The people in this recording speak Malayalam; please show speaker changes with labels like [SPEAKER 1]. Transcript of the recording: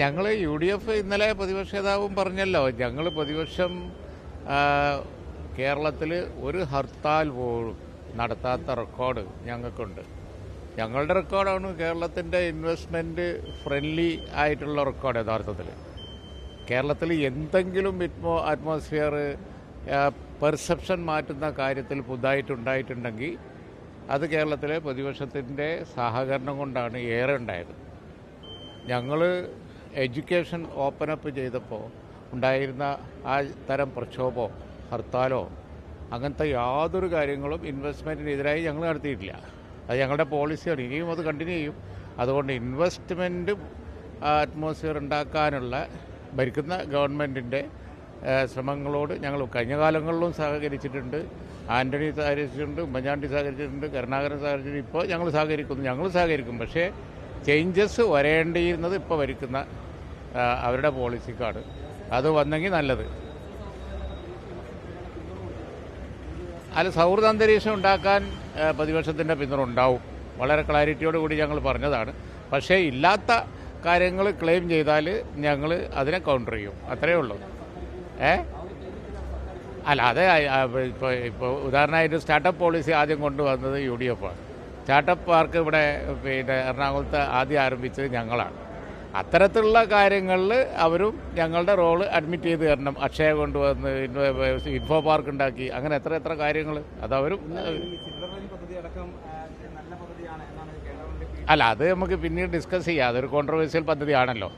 [SPEAKER 1] ഞങ്ങൾ യു ഡി എഫ് ഇന്നലെ പ്രതിപക്ഷ നേതാവും പറഞ്ഞല്ലോ ഞങ്ങൾ പ്രതിപക്ഷം കേരളത്തിൽ ഒരു ഹർത്താൽ പോലും നടത്താത്ത റെക്കോർഡ് ഞങ്ങൾക്കുണ്ട്. ഞങ്ങളുടെ റെക്കോർഡാണ് കേരളത്തിന്റെ ഇൻവെസ്റ്റ്മെന്റ് ഫ്രണ്ട്ലി ആയിട്ടുള്ള റെക്കോർഡ് യഥാർത്ഥത്തിൽ കേരളത്തിൽ എന്തെങ്കിലും ഇറ്റ്മോ അറ്റ്മോസ്ഫിയർ പെർസെപ്ഷൻ മാറ്റുന്ന കാര്യത്തിൽ പുതുതായിട്ടുണ്ടായിട്ടുണ്ടെങ്കിൽ അത് കേരളത്തിലെ പ്രതിപക്ഷത്തിന്റെ സഹകരണം കൊണ്ടാണ് ഏറെ ഉണ്ടായത്. ഞങ്ങൾ എഡ്യൂക്കേഷൻ ഓപ്പൺ അപ്പ് ചെയ്തപ്പോൾ ഉണ്ടായിരുന്ന ആ തരം പ്രക്ഷോഭമോ ഹർത്താലോ അങ്ങനത്തെ യാതൊരു കാര്യങ്ങളും ഇൻവെസ്റ്റ്മെന്റിനെതിരായി ഞങ്ങൾ നടത്തിയിട്ടില്ല. അത് ഞങ്ങളുടെ പോളിസിയാണ് ഇനിയും അത് കണ്ടിന്യൂ ചെയ്യും. അതുകൊണ്ട് ഇൻവെസ്റ്റ്മെന്റ് അറ്റ്മോസ്ഫിയർ ഉണ്ടാക്കാനുള്ള ഭരിക്കുന്ന ഗവൺമെന്റിന്റെ ശ്രമങ്ങളോട് ഞങ്ങൾ കഴിഞ്ഞ കാലങ്ങളിലും സഹകരിച്ചിട്ടുണ്ട്. ആന്റണി സഹകരിച്ചിട്ടുണ്ട് ഉമ്മൻചാണ്ടി സഹകരിച്ചിട്ടുണ്ട് കരുണാകരൻ സഹകരിച്ചിട്ടുണ്ട്. ഇപ്പോൾ ഞങ്ങൾ സഹകരിക്കുന്നു. ഞങ്ങൾ സഹകരിക്കും. പക്ഷേ ചേഞ്ചസ് വരേണ്ടിയിരുന്നത് ഇപ്പോൾ ഭരിക്കുന്ന ആ, പോളിസി കാർഡ്. അത് വന്നെങ്കിൽ നല്ലത്. അല്ല സൗഹൃദ അന്തരീക്ഷം ഉണ്ടാക്കാൻ പ്രതിപക്ഷത്തിന്റെ പിന്തുണ വളരെ ക്ലാരിറ്റിയോട് കൂടി ഞങ്ങൾ പറഞ്ഞതാണ്. പക്ഷേ ഇല്ലാത്ത കാര്യങ്ങൾ ക്ലെയിം ചെയ്താൽ ഞങ്ങൾ അതിനെ കൗണ്ടർ ചെയ്യും. അത്രയേ ഉള്ളൂ. ഏ? അല്ല അതെ ഇപ്പോൾ ഇപ്പോൾ ഉദാഹരണമായിട്ട് സ്റ്റാർട്ടപ്പ് പോളിസി ആദ്യം കൊണ്ടുവന്നത് യു ഡി എഫ് ആണ്. സ്റ്റാർട്ടപ്പ് പാർക്ക് ഇവിടെ പിന്നെ എറണാകുളത്ത് ആദ്യം ആരംഭിച്ചത് ഞങ്ങളാണ്. അത്തരത്തിലുള്ള കാര്യങ്ങളിൽ അവരും ഞങ്ങളുടെ റോൾ അഡ്മിറ്റ് ചെയ്ത് തരണം. അക്ഷയ കൊണ്ടുവന്ന് ഇൻഫോ- പാർക്ക് ഉണ്ടാക്കി. അങ്ങനെ എത്ര എത്ര കാര്യങ്ങൾ അതവരും അല്ല അത് നമുക്ക് പിന്നീട് ഡിസ്കസ് ചെയ്യാം. അതൊരു കോൺട്രവേഴ്സ്യൽ പദ്ധതിയാണല്ലോ.